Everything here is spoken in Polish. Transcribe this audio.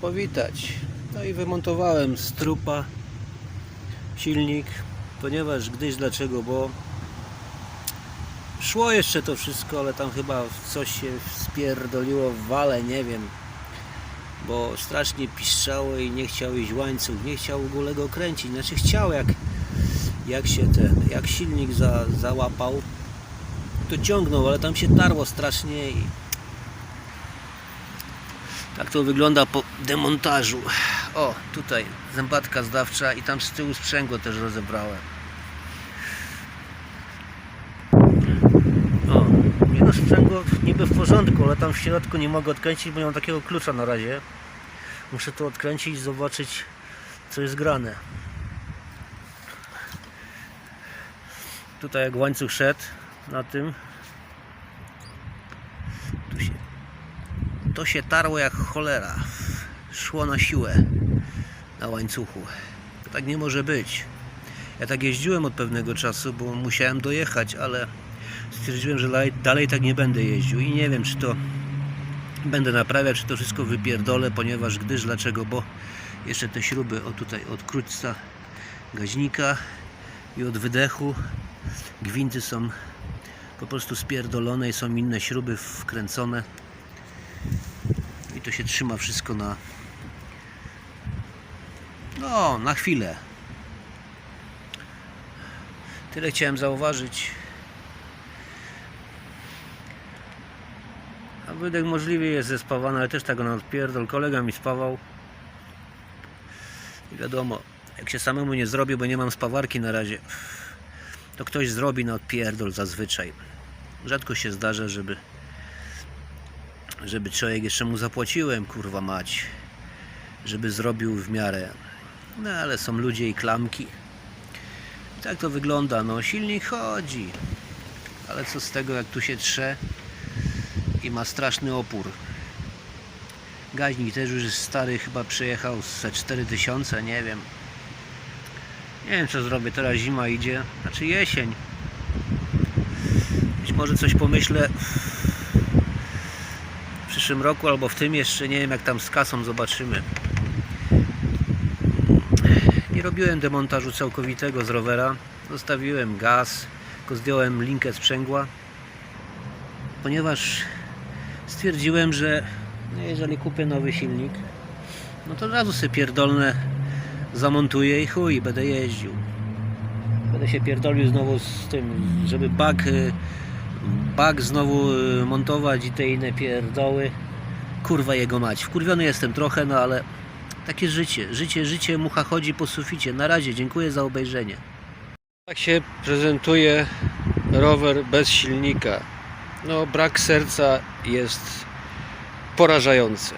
powitać. No i wymontowałem z trupa silnik, ponieważ gdyś dlaczego, bo szło jeszcze to wszystko, ale tam chyba coś się spierdoliło w wale, nie wiem. Bo strasznie piszczało i nie chciał iść łańcuch, nie chciał w ogóle go kręcić. Znaczy chciał jak, jak się ten, jak silnik za, załapał, to ciągnął, ale tam się tarło strasznie i tak to wygląda po demontażu. O, tutaj zębatka zdawcza i tam z tyłu sprzęgło też rozebrałem. O, nie no sprzęgło niby w porządku, ale tam w środku nie mogę odkręcić, bo nie mam takiego klucza na razie. Muszę to odkręcić i zobaczyć co jest grane. Tutaj jak łańcuch szedł na tym tu się to się tarło jak cholera. Szło na siłę na łańcuchu. Tak nie może być. Ja tak jeździłem od pewnego czasu, bo musiałem dojechać, ale stwierdziłem, że dalej, dalej tak nie będę jeździł i nie wiem, czy to będę naprawiać, czy to wszystko wypierdolę, ponieważ gdyż, dlaczego, bo jeszcze te śruby, o tutaj od krótca gaźnika i od wydechu gwinty są po prostu spierdolone i są inne śruby wkręcone to się trzyma wszystko na no na chwilę. Tyle chciałem zauważyć. A wydech możliwie jest zespawany ale też tak na odpierdol. Kolega mi spawał. I wiadomo jak się samemu nie zrobi bo nie mam spawarki na razie to ktoś zrobi na odpierdol zazwyczaj. Rzadko się zdarza żeby żeby człowiek jeszcze mu zapłaciłem, kurwa mać, żeby zrobił w miarę. No ale są ludzie i klamki. Tak to wygląda, no silnik chodzi. Ale co z tego, jak tu się trze i ma straszny opór. Gaźnik też już jest stary, chyba przejechał ze 4000, nie wiem. Nie wiem co zrobię, teraz zima idzie, znaczy jesień. Być może coś pomyślę przyszłym roku albo w tym jeszcze nie wiem jak tam z kasą zobaczymy. Nie robiłem demontażu całkowitego z rowera. Zostawiłem gaz tylko zdjąłem linkę sprzęgła ponieważ stwierdziłem, że no jeżeli kupię nowy silnik no to od razu sobie pierdolne zamontuję i chuj, będę jeździł. Będę się pierdolił znowu z tym, żeby bak bak znowu y, montować i te inne pierdoły. Kurwa jego mać. Wkurwiony jestem trochę, no ale takie życie. Życie, życie, mucha chodzi po suficie. Na razie, dziękuję za obejrzenie. Tak się prezentuje rower bez silnika. No, brak serca jest porażający.